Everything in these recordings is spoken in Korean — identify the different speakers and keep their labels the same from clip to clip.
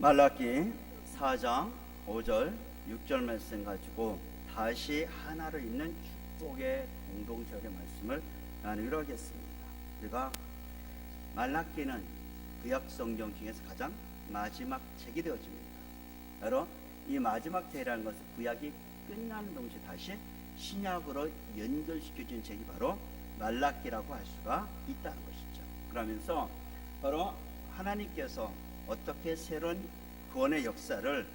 Speaker 1: 말라기 4장 5절 6절 말씀 가지고 다시 하나로 있는 축복의 공동절의 말씀을 나누기로 하겠습니다. 우리가 말라기는 구약 성경 중에서 가장 마지막 책이 되어집니다. 바로 이 마지막 책이라는 것은 구약이 끝나는 동시에 다시 신약으로 연결시켜준 책이 바로 말라기라고 할 수가 있다는 것이죠. 그러면서 바로 하나님께서 어떻게 새로운 구원의 역사를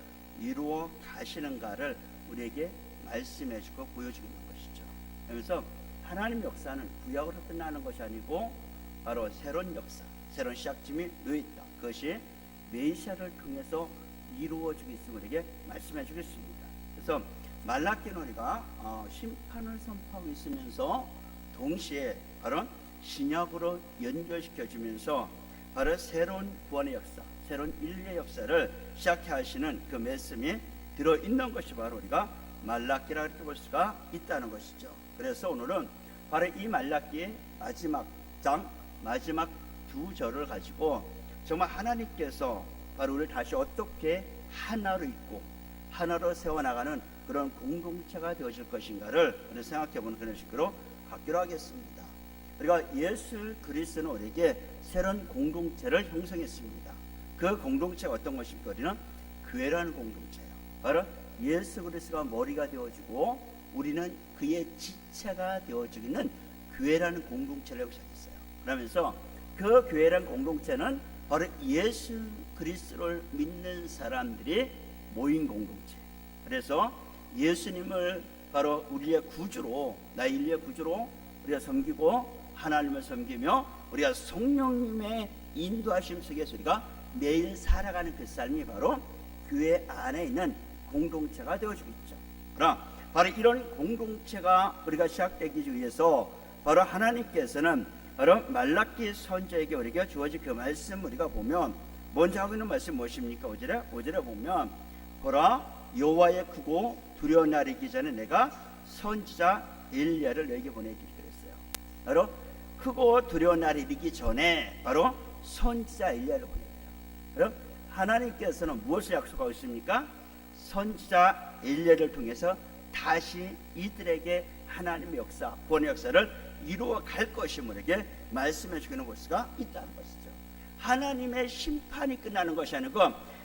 Speaker 1: 이루어 가시는가를 우리에게 말씀해 주고 보여주고 있는 것이죠. 그래서 하나님 역사는 구약으로 끝나는 것이 아니고 바로 새로운 역사, 새로운 시작점이 놓여 있다. 그것이 메시아를 통해서 이루어지고 있음을 우리에게 말씀해 주겠습니다. 그래서 말라기는 우리가 어, 심판을 선포하고 있으면서 동시에 바로 신약으로 연결시켜 주면서 바로 새로운 구원의 역사, 새로운 인류의 역사를 시작해 하시는 그 말씀이 들어 있는 것이 바로 우리가 말라기라 이렇게 볼 수가 있다는 것이죠. 그래서 오늘은 바로 이 말라기의 마지막 장, 마지막 두 절을 가지고 정말 하나님께서 바로 우리를 다시 어떻게 하나로 있고 하나로 세워나가는 그런 공동체가 되어질 것인가를 오늘 생각해보는 그런 식으로 갖기로 하겠습니다. 우리가 예수 그리스도는 우리에게 새로운 공동체를 형성했습니다. 그 공동체가 어떤 것입니까? 우리는 교회라는 공동체예요. 바로 예수 그리스도가 머리가 되어지고 우리는 그의 지체가 되어지고 있는 교회라는 공동체를 시작했어요. 그러면서 그 교회라는 공동체는 바로 예수 그리스도를 믿는 사람들이 모인 공동체. 그래서 예수님을 바로 우리의 구주로 나 인류의 구주로 우리가 섬기고 하나님을 섬기며 우리가 성령님의 인도하심 속에서 우리가 매일 살아가는 그 삶이 바로 교회 안에 있는 공동체가 되어지고 있죠. 그럼 바로 이런 공동체가 우리가 시작되기 위해서 바로 하나님께서는 바로 말라기 선자에게 우리가 주어진 그 말씀 우리가 보면 먼저 하고 있는 말씀 무엇입니까? 오절에 오절에 보면 보라 여호와의 크고 두려운 날이 기 전에 내가 선지자 엘리야를 너에게 보내기를 그랬어요. 바로 크고 두려운 날이 이르기 전에 바로 선지자 엘리야를 보냅 그럼 하나님께서는 무엇을 약속하고 있습니까? 선지자 엘리야를 통해서 다시 이들에게 하나님의 역사, 구원의 역사를 이루어 갈 것임을 이게 말씀해 주기는 볼 수가 있다는 것이죠. 하나님의 심판이 끝나는 것이 아니고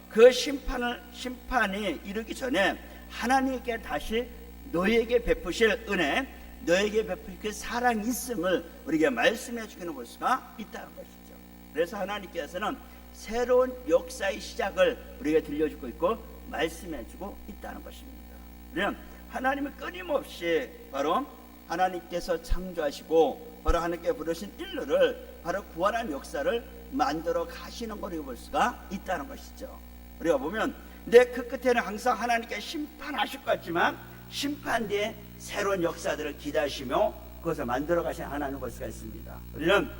Speaker 1: 그 심판을 심판이 이르기 전에 하나님께 다시 너에게 베푸실 은혜, 너에게 베푸실 그 사랑 있음을 우리에게 말씀해 주기는 볼 수가 있다는 것이죠. 그래서 하나님께서는 새로운 역사의 시작을 우리에게 들려주고 있고 말씀해주고 있다는 것입니다. 우리는 하나님은 끊임없이 바로 하나님께서 창조하시고 바로 하나님께 부르신 인류를 바로 구원한 역사를 만들어 가시는 것을 볼 수가 있다는 것이죠. 우리가 보면 내 그 끝에는 항상 하나님께 심판하실 것 같지만 심판 뒤에 새로운 역사들을 기다리시며 그것을 만들어 가신 하나님을 볼 수가 있습니다. 우리는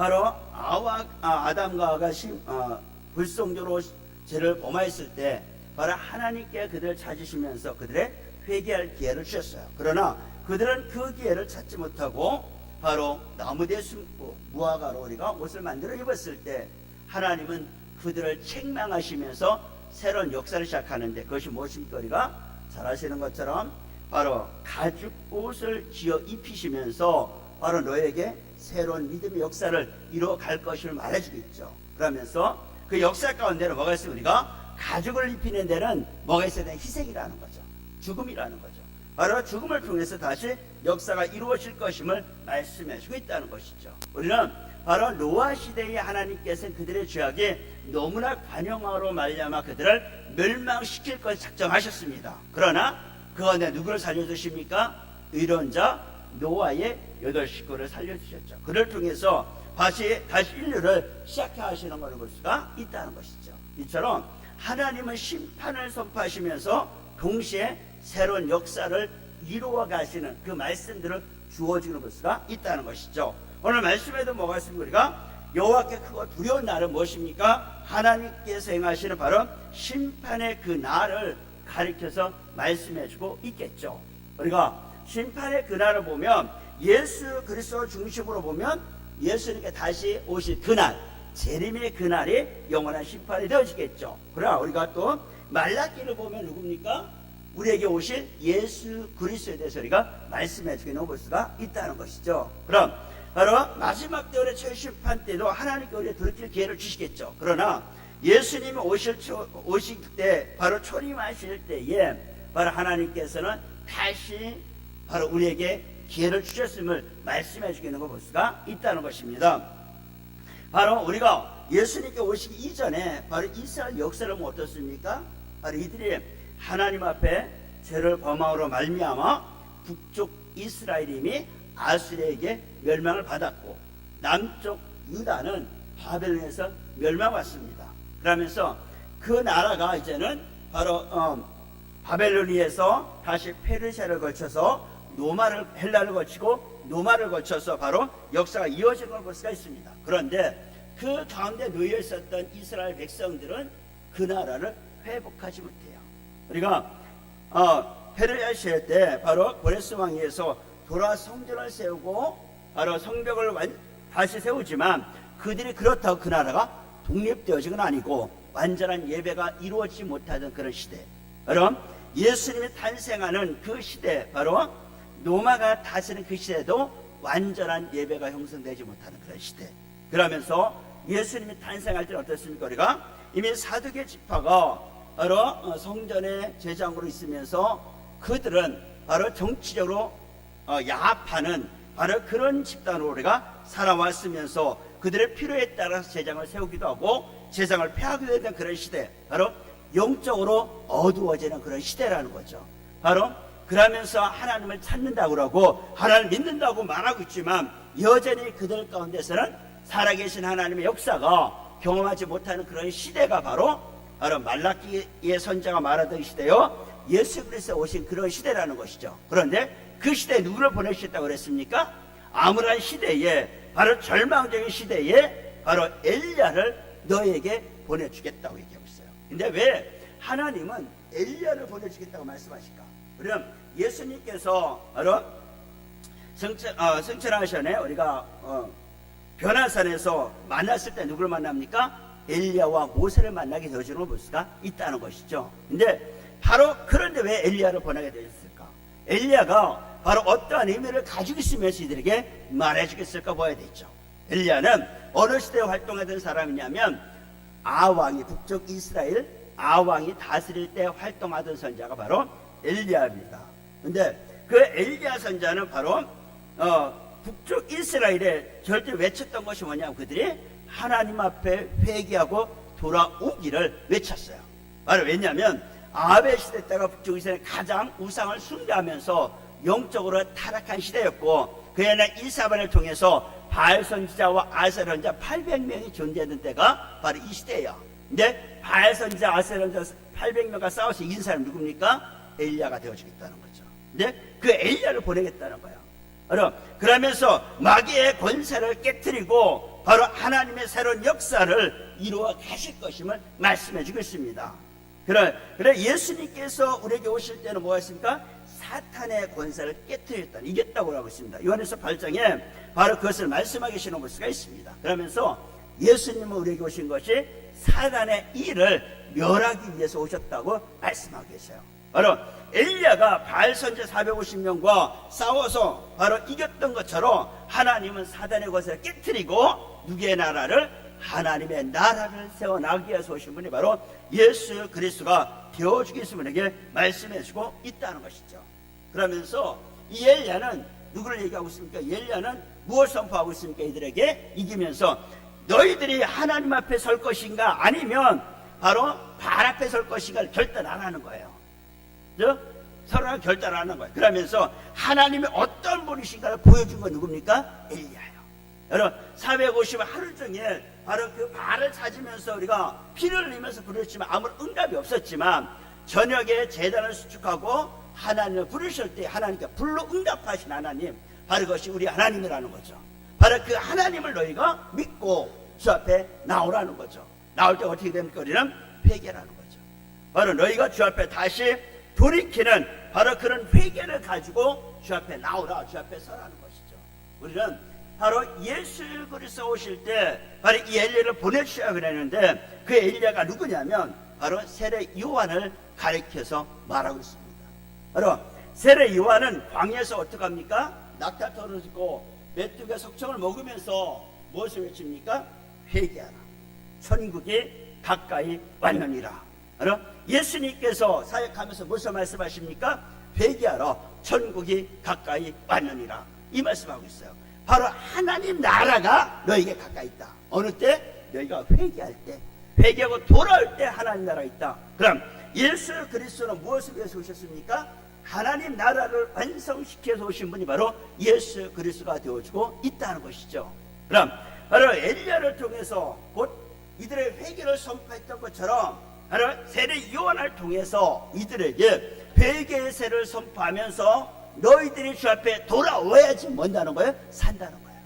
Speaker 1: 바로 아와 아, 아담과 아가 심, 어, 불성적으로 죄를 범하였을 때 바로 하나님께 그들을 찾으시면서 그들의 회개할 기회를 주셨어요. 그러나 그들은 그 기회를 찾지 못하고 바로 나무대에 숨고 무화과로 우리가 옷을 만들어 입었을 때 하나님은 그들을 책망하시면서 새로운 역사를 시작하는데 그것이 무엇입니까? 우리가 잘 아시는 것처럼 바로 가죽 옷을 지어 입히시면서 바로 너에게 새로운 믿음의 역사를 이루어 갈 것을 말해주겠죠. 그러면서 그 역사 가운데는 뭐가 있어요? 우리가 가죽을 입히는 데는 뭐가 있어야 돼? 희생이라는 거죠. 죽음이라는 거죠. 바로 죽음을 통해서 다시 역사가 이루어질 것임을 말씀해주고 있다는 것이죠. 우리는 바로 노아 시대의 하나님께서는 그들의 죄악에 너무나 관용하로 말미암아 그들을 멸망시킬 것을 작정하셨습니다. 그러나 그 안에 누구를 살려주십니까? 의로운 자 노아의 여덟 식구를 살려주셨죠. 그를 통해서 다시 다시 인류를 시작해 하시는 것을 볼 수가 있다는 것이죠. 이처럼 하나님은 심판을 선포하시면서 동시에 새로운 역사를 이루어 가시는 그 말씀들을 주어지는 볼 수가 있다는 것이죠. 오늘 말씀에도 뭐가 있습니까? 우리가 여호와께 크고 두려운 날은 무엇입니까? 하나님께서 행하시는 바로 심판의 그 날을 가리켜서 말씀해주고 있겠죠. 우리가 심판의 그 날을 보면 예수 그리스도 중심으로 보면 예수님께 다시 오실 그날 재림의 그날이 영원한 심판이 되어지겠죠. 그러나 우리가 또 말라기를 보면 누굽니까? 우리에게 오실 예수 그리스도에 대해서 우리가 말씀해 주기는 볼 수가 있다는 것이죠. 그럼 바로 마지막 때의 최심판 때도 하나님께 우리에 돌이킬 기회를 주시겠죠. 그러나 예수님이 오실 초, 오실 때 바로 초림하실 때에 바로 하나님께서는 다시 바로 우리에게 기회를 주셨음을 말씀해 주기는 걸 볼 수가 있다는 것입니다. 바로 우리가 예수님께 오시기 이전에 바로 이스라엘 역사를 보면 어떻습니까? 바로 이들이 하나님 앞에 죄를 범함으로 말미암아 북쪽 이스라엘임이 아수리에게 멸망을 받았고 남쪽 유다는 바벨론에서 멸망받습니다. 그러면서 그 나라가 이제는 바로 어, 바벨론에서 다시 페르시아를 거쳐서 노마를 헬라를 거치고 노마를 거쳐서 바로 역사가 이어진 걸볼 수가 있습니다. 그런데 그 가운데 놓여 있었던 이스라엘 백성들은 그 나라를 회복하지 못해요. 우리가 어, 페르시아 시대 때 바로 고레스 왕위에서 돌아 성전을 세우고 바로 성벽을 완, 다시 세우지만 그들이 그렇다고 그 나라가 독립되어진 건 아니고 완전한 예배가 이루어지지 못하던 그런 시대. 여러분 예수님이 탄생하는 그 시대 바로 노마가 다스리는 그 시대도 완전한 예배가 형성되지 못하는 그런 시대. 그러면서 예수님이 탄생할 때는 어떻습니까? 우리가 이미 사두개 지파가 바로 어, 성전의 제장으로 있으면서 그들은 바로 정치적으로 어, 야합하는 바로 그런 집단으로 우리가 살아왔으면서 그들의 필요에 따라서 제장을 세우기도 하고 제장을 폐하기도 했던 그런 시대 바로 영적으로 어두워지는 그런 시대라는 거죠 바로 그러면서 하나님을 찾는다고 그러고 하나님을 믿는다고 말하고 있지만 여전히 그들 가운데서는 살아계신 하나님의 역사가 경험하지 못하는 그런 시대가 바로 바로 말라기의 선자가 말하던 시대요 예수 그리스도 오신 그런 시대라는 것이죠. 그런데 그 시대에 누구를 보내셨다고 그랬습니까? 암울한 시대에 바로 절망적인 시대에 바로 엘리야를 너에게 보내주겠다고 얘기하고 있어요. 근데 왜 하나님은 엘리야를 보내주겠다고 말씀하실까? 그럼 예수님께서 바로 성천, 어, 성천하션에 우리가 어, 변화산에서 만났을 때 누구를 만납니까? 엘리야와 모세를 만나게 되어주는 걸볼 수가 있다는 것이죠. 근데 바로 그런데 왜 엘리야를 보내게 되었을까? 엘리야가 바로 어떠한 의미를 가지고 있으면서 이들에게 말해주겠을까 봐야 되죠. 엘리야는 어느 시대에 활동하던 사람이냐면 아왕이 북쪽 이스라엘 아왕이 다스릴 때 활동하던 선자가 바로 엘리야입니다. 근데 그 엘리야 선자는 바로 어, 북쪽 이스라엘에 절대 외쳤던 것이 뭐냐면 그들이 하나님 앞에 회개하고 돌아오기를 외쳤어요. 바로 왜냐하면 아베 시대 때가 북쪽 이스라엘 가장 우상을 숭배하면서 영적으로 타락한 시대였고 그에는 이사반을 통해서 바알 선지자와 아셀 선지자 800명이 존재하던 때가 바로 이 시대예요. 근데 바알 선지자, 아셀 선지자 800명과 싸워서 이긴 사람이 누굽니까? 엘리야가 되어주겠다는 거죠. 근데 그 엘리야를 보내겠다는 거예요. 바로 그러면서 마귀의 권세를 깨뜨리고 바로 하나님의 새로운 역사를 이루어 가실 것임을 말씀해 주고 있습니다. 그래, 그래 예수님께서 우리에게 오실 때는 뭐였습니까? 사탄의 권세를 깨뜨렸다, 이겼다고 하고 있습니다. 요한에서 8장에 바로 그것을 말씀하기 시는 볼 수가 있습니다. 그러면서 예수님은 우리에게 오신 것이 사단의 일을 멸하기 위해서 오셨다고 말씀하고 계세요. 바로 엘리야가 바알 선제 450명과 싸워서 바로 이겼던 것처럼 하나님은 사단의 것을 깨뜨리고 누구의 나라를 하나님의 나라를 세워나기 위해서 오신 분이 바로 예수 그리스도가 되어주겠음에게 말씀해주고 있다는 것이죠. 그러면서 이 엘리야는 누구를 얘기하고 있습니까? 엘리야는 무엇 선포하고 있습니까? 이들에게 이기면서 너희들이 하나님 앞에 설 것인가 아니면 바로 발 앞에 설 것인가를 결단 안 하는 거예요. 저 서로가 결단하는 거예요. 그러면서 하나님이 어떤 분이신가를 보여준 건 누굽니까? 엘리야예요. 여러분 450일 하루 종일 바로 그 발을 찾으면서 우리가 피를 흘리면서 부르지만 아무런 응답이 없었지만 저녁에 재단을 수축하고 하나님을 부르실 때 하나님께 불로 응답하신 하나님 바로 그것이 우리 하나님이라는 거죠. 바로 그 하나님을 너희가 믿고 주 앞에 나오라는 거죠. 나올 때 어떻게 됩니까? 우리는 회개라는 거죠. 바로 너희가 주 앞에 다시 돌이키는 바로 그런 회개를 가지고 주 앞에 나오라, 주 앞에 서라는 것이죠. 우리는 바로 예수 그리스도 오실 때 바로 이 엘리야를 보내주셔야 그랬는데 그 엘리야가 누구냐면 바로 세례 요한을 가리켜서 말하고 있습니다. 바로 세례 요한은 광야에서 어떻게 합니까? 낙타 떨어지고 메뚜기가 석청을 먹으면서 무엇을 외칩니까? 회개하라. 천국이 가까이 왔느니라. 바로 예수님께서 사역하면서 무슨 말씀하십니까? 회개하라. 천국이 가까이 왔느니라. 이 말씀하고 있어요. 바로 하나님 나라가 너에게 가까이 있다. 어느 때? 너희가 회개할 때, 회개하고 돌아올 때 하나님 나라가 있다. 그럼 예수 그리스도는 무엇을 위해서 오셨습니까? 하나님 나라를 완성시켜서 오신 분이 바로 예수 그리스도가 되어주고 있다는 것이죠. 그럼 바로 엘리야를 통해서 곧 이들의 회개를 선포했던 것처럼 세례 요한을 통해서 이들에게 회개의 세를 선포하면서 너희들이 주 앞에 돌아와야지 뭔다는 거예요? 산다는 거예요.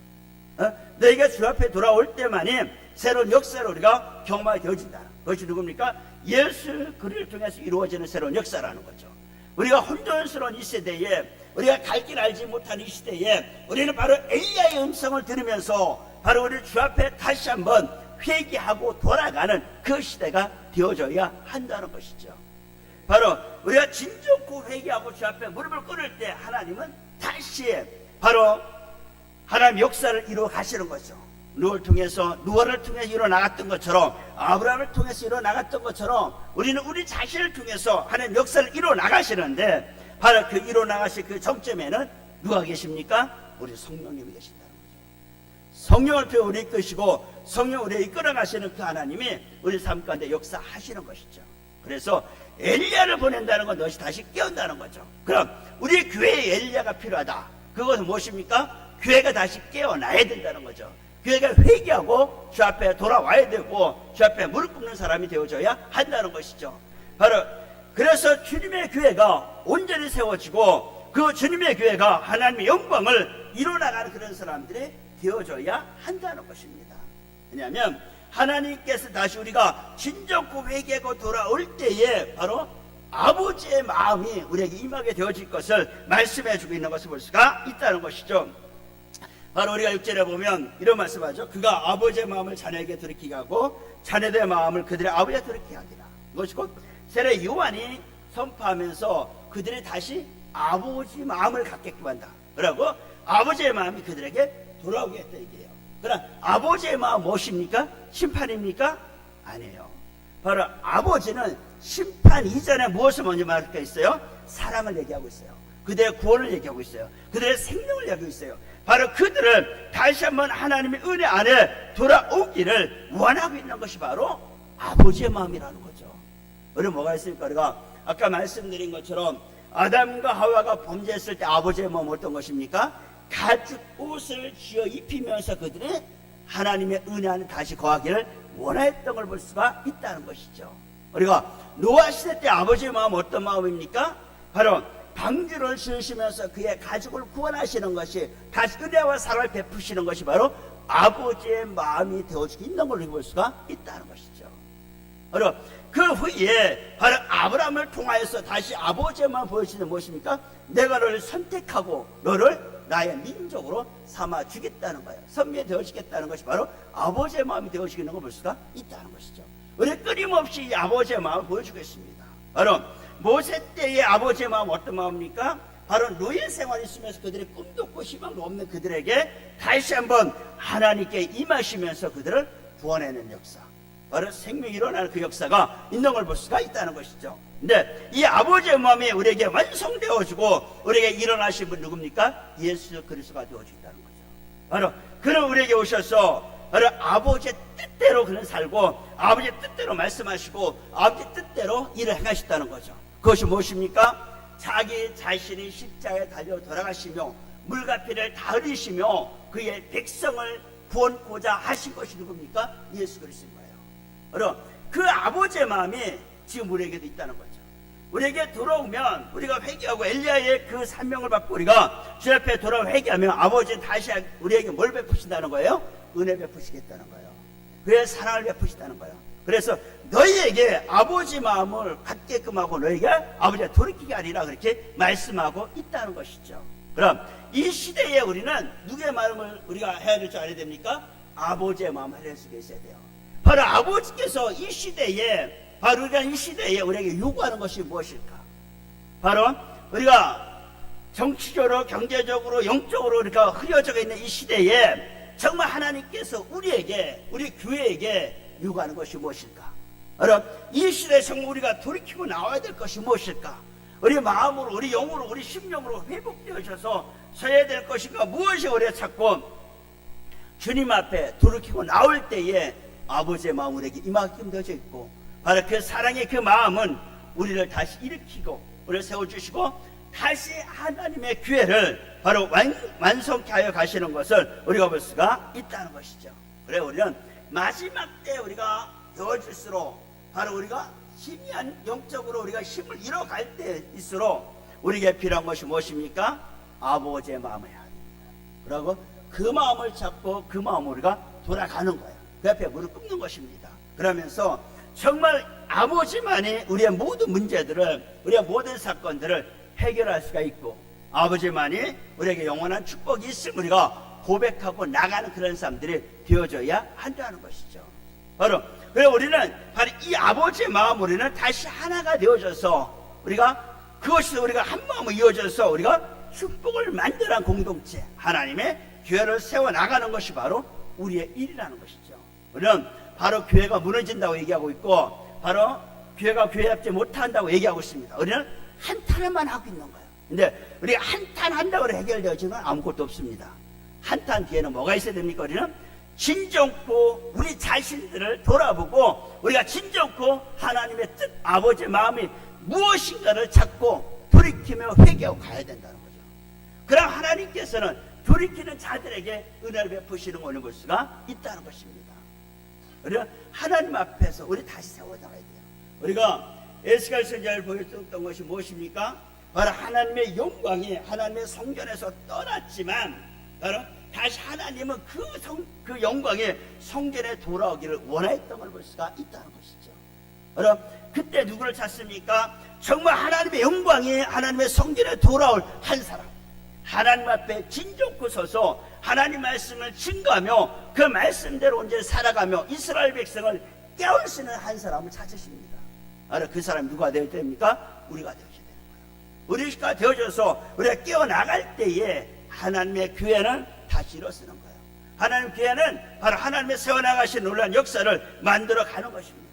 Speaker 1: 어? 너희가 주 앞에 돌아올 때만이 새로운 역사를 우리가 경험하게 되어진다. 그것이 누굽니까? 예수 그리를 통해서 이루어지는 새로운 역사라는 거죠. 우리가 혼돈스러운 이 세대에 우리가 갈 길 알지 못한 이 시대에 우리는 바로 엘리야의 음성을 들으면서 바로 우리 주 앞에 다시 한번 회개하고 돌아가는 그 시대가 되어져야 한다는 것이죠. 바로 우리가 진정고 회개하고 주 앞에 무릎을 꿇을 때 하나님은 다시 바로 하나님 역사를 이루어 가시는 거죠. 누를 통해서 누아를 통해서 일어 나갔던 것처럼 아브라함을 통해서 일어 나갔던 것처럼 우리는 우리 자신을 통해서 하나님 역사를 이루어 나가시는데 바로 그 이루어 나가실 그 정점에는 누가 계십니까? 우리 성령님이 계신다는 거죠. 성령을 통해 우리 이끄시고 성령 우리 이끌어 가시는 그 하나님이 우리 삶 가운데 역사하시는 것이죠. 그래서 엘리야를 보낸다는 건 너희 다시 깨운다는 거죠. 그럼 우리 교회에 엘리야가 필요하다. 그것은 무엇입니까? 교회가 다시 깨어나야 된다는 거죠. 교회가 회개하고 주 앞에 돌아와야 되고 주 앞에 무릎 꿇는 사람이 되어져야 한다는 것이죠. 바로 그래서 주님의 교회가 온전히 세워지고 그 주님의 교회가 하나님의 영광을 이뤄나가는 그런 사람들이 되어져야 한다는 것입니다. 왜냐하면 하나님께서 다시 우리가 진정고 회개하고 돌아올 때에 바로 아버지의 마음이 우리에게 임하게 되어질 것을 말씀해 주고 있는 것을 볼 수가 있다는 것이죠. 바로 우리가 6절에 보면 이런 말씀하죠. 그가 아버지의 마음을 자녀에게 들이키게 하고 자녀들의 마음을 그들의 아버지에 들이키게 하리라. 이것이 곧 세례 요한이 선포하면서 그들이 다시 아버지 마음을 갖게끔 한다. 그러고 아버지의 마음이 그들에게 돌아오게 했다 얘기예요. 그러나 아버지의 마음 무엇입니까? 심판입니까? 아니에요. 바로 아버지는 심판 이전에 무엇을 먼저 말할 까 있어요? 사랑을 얘기하고 있어요. 그들의 구원을 얘기하고 있어요. 그들의 생명을 얘기하고 있어요. 바로 그들을 다시 한번 하나님의 은혜 안에 돌아오기를 원하고 있는 것이 바로 아버지의 마음이라는 거죠. 우리 뭐가 있습니까? 우리가 아까 말씀드린 것처럼 아담과 하와가 범죄했을 때 아버지의 마음 어떤 것입니까? 가죽 옷을 쥐어 입히면서 그들이 하나님의 은혜 안에 다시 거하기를 원했던 걸 볼 수가 있다는 것이죠. 우리가 노아 시대 때 아버지의 마음 어떤 마음입니까? 바로 방주를 지으시면서 그의 가족을 구원하시는 것이 다시 은혜와 사랑을 베푸시는 것이 바로 아버지의 마음이 되어지고 있는 걸로 볼 수가 있다는 것이죠. 바로 그 후에 바로 아브라함을 통하여서 다시 아버지의 마음 보여주는 무엇입니까? 내가 너를 선택하고 너를 나의 민족으로 삼아 주겠다는 거예요. 선미에 되어지겠다는 것이 바로 아버지의 마음이 되어지는 걸볼 수가 있다는 것이죠. 우리 끊임없이 이 아버지의 마음을 보여주겠습니다. 바로 모세 때의 아버지의 마음 어떤 마음입니까? 바로 노예 생활이 있으면서 그들의 꿈도 없고 희망도 없는 그들에게 다시 한번 하나님께 임하시면서 그들을 구원해낸 역사. 바로 생명이 일어나는 그 역사가 있는 걸 볼 수가 있다는 것이죠. 근데 이 아버지의 마음이 우리에게 완성되어지고 우리에게 일어나신 분 누굽니까? 예수 그리스도가 되어진다는 거죠. 바로 그는 우리에게 오셔서 바로 아버지의 뜻대로 그는 살고 아버지의 뜻대로 말씀하시고 아버지의 뜻대로 일을 행하셨다는 거죠. 그것이 무엇입니까? 자기 자신이 십자가에 달려 돌아가시며 물과 피를 다 흘리시며 그의 백성을 구원고자 하신 것이 누굽니까? 예수 그리스도인 거예요. 바로 그 아버지의 마음이 지금 우리에게도 있다는 거죠. 우리에게 돌아오면 우리가 회개하고 엘리야의 그 사명을 받고 우리가 주 앞에 돌아와 회개하면 아버지는 다시 우리에게 뭘 베푸신다는 거예요? 은혜 베푸시겠다는 거예요. 그의 사랑을 베푸시다는 거예요. 그래서 너희에게 아버지 마음을 갖게끔 하고 너희가 아버지가 돌이키게 하리라 그렇게 말씀하고 있다는 것이죠. 그럼 이 시대에 우리는 누구의 마음을 우리가 해야 될 줄 알아야 됩니까? 아버지의 마음을 할 수가 있어야 돼요. 바로 아버지께서 이 시대에 바로 우리가 이 시대에 우리에게 요구하는 것이 무엇일까? 바로 우리가 정치적으로 경제적으로 영적으로 우리가 흐려져 있는 이 시대에 정말 하나님께서 우리에게 우리 교회에게 요구하는 것이 무엇일까? 바로 이 시대에 정말 우리가 돌이키고 나와야 될 것이 무엇일까? 우리 마음으로 우리 영으로 우리 심령으로 회복되어져서 서야 될 것인가 무엇이 우리가 찾고 주님 앞에 돌이키고 나올 때에 아버지의 마음 우리에게 이만큼 되어져 있고 바로 그 사랑의 그 마음은 우리를 다시 일으키고 우리를 세워주시고 다시 하나님의 교회를 바로 완, 완성케 하여 가시는 것을 우리가 볼 수가 있다는 것이죠. 그래 우리는 마지막 때 우리가 되어질수록 바로 우리가 힘이 안 영적으로 우리가 힘을 잃어갈 때일수록 우리에게 필요한 것이 무엇입니까? 아버지의 마음을 해야 됩니다. 그리고 그 마음을 잡고 그 마음으로 우리가 돌아가는 거예요. 그 앞에 무릎 꿇는 것입니다. 그러면서 정말 아버지만이 우리의 모든 문제들을 우리의 모든 사건들을 해결할 수가 있고 아버지만이 우리에게 영원한 축복이 있음을 우리가 고백하고 나가는 그런 사람들이 되어져야 한다는 것이죠. 바로 그래 우리는 바로 이 아버지의 마음 우리는 다시 하나가 되어져서 우리가 그것이 우리가 한 마음으로 이어져서 우리가 축복을 만들어낸 공동체 하나님의 교회를 세워 나가는 것이 바로 우리의 일이라는 것이죠. 우리는 바로 교회가 무너진다고 얘기하고 있고 바로 교회가 교회답지 못한다고 얘기하고 있습니다. 우리는 한탄만 하고 있는 거예요. 근데 우리가 한탄 한다고 해결되어지는 아무것도 없습니다. 한탄 뒤에는 뭐가 있어야 됩니까? 우리는 진정코 우리 자신들을 돌아보고 우리가 진정코 하나님의 뜻, 아버지의 마음이 무엇인가를 찾고 돌이키며 회개하고 가야 된다는 거죠. 그럼 하나님께서는 돌이키는 자들에게 은혜를 베푸시는 것을 볼 수가 있다는 것입니다. 우리가 하나님 앞에서 우리 다시 세워나가야 돼요. 우리가 에스갈 선지자를 보여줬던 것이 무엇입니까? 바로 하나님의 영광이 하나님의 성전에서 떠났지만 바로 다시 하나님은 그, 성, 그 영광이 성전에 돌아오기를 원했던 걸 볼 수가 있다는 것이죠. 바로 그때 누구를 찾습니까? 정말 하나님의 영광이 하나님의 성전에 돌아올 한 사람. 하나님 앞에 진정코 서서 하나님 말씀을 증거하며 그 말씀대로 언제 살아가며 이스라엘 백성을 깨울 수 있는 한 사람을 찾으십니다. 바로 그 사람이 누가 되어야 됩니까? 우리가 되어야 되는 거예요. 우리가 되어져서 우리가 깨어나갈 때에 하나님의 교회는 다시 일어서는 거예요. 하나님 교회는 바로 하나님의 세워나가신 놀라운 역사를 만들어 가는 것입니다.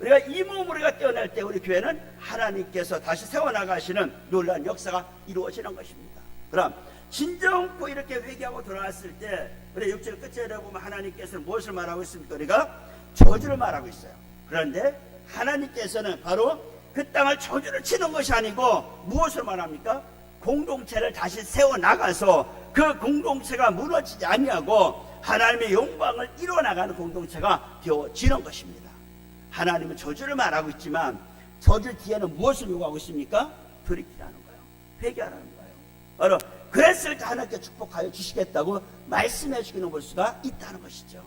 Speaker 1: 우리가 이 몸으로 우리가 깨어날 때 우리 교회는 하나님께서 다시 세워나가시는 놀라운 역사가 이루어지는 것입니다. 그럼 진정코 이렇게 회개하고 돌아왔을 때 우리 육절 끝에 보면 하나님께서는 무엇을 말하고 있습니까? 우리가 저주를 말하고 있어요. 그런데 하나님께서는 바로 그 땅을 저주를 치는 것이 아니고 무엇을 말합니까? 공동체를 다시 세워 나가서 그 공동체가 무너지지 아니하고 하나님의 영광을 이뤄 나가는 공동체가 되어지는 것입니다. 하나님은 저주를 말하고 있지만 저주 뒤에는 무엇을 요구하고 있습니까? 돌이키라는 거예요. 회개하라는 거예요. 바로 그랬을 때 하나님께 축복하여 주시겠다고 말씀해 주기는 볼 수가 있다는 것이죠.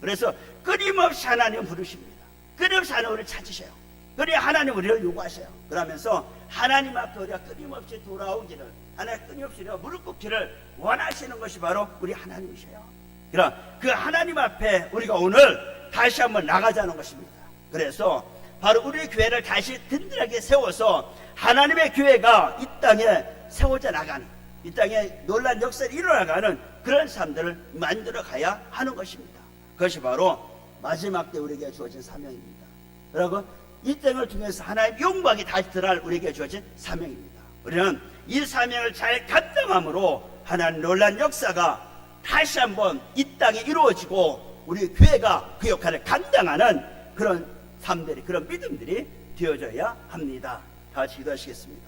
Speaker 1: 그래서 끊임없이 하나님 부르십니다. 끊임없이 하나님을 찾으셔요. 그래 하나님 우리를 요구하셔요. 그러면서 하나님 앞에 우리가 끊임없이 돌아오기를 하나님 끊임없이 우리가 무릎 꿇기를 원하시는 것이 바로 우리 하나님이셔요. 그럼 그 하나님 앞에 우리가 오늘 다시 한번 나가자는 것입니다. 그래서 바로 우리 교회를 다시 든든하게 세워서 하나님의 교회가 이 땅에 세워져 나가는 이 땅에 놀란 역사를 일어나가는 그런 사람들을 만들어 가야 하는 것입니다. 그것이 바로 마지막 때 우리에게 주어진 사명입니다. 여러분 이 땅을 통해서 하나님의 영광이 다시 드러날 우리에게 주어진 사명입니다. 우리는 이 사명을 잘 감당함으로 하나님 놀란 역사가 다시 한번 이 땅에 이루어지고 우리 교회가 그 역할을 감당하는 그런 삶들이 그런 믿음들이 되어져야 합니다. 다 같이 기도하시겠습니다.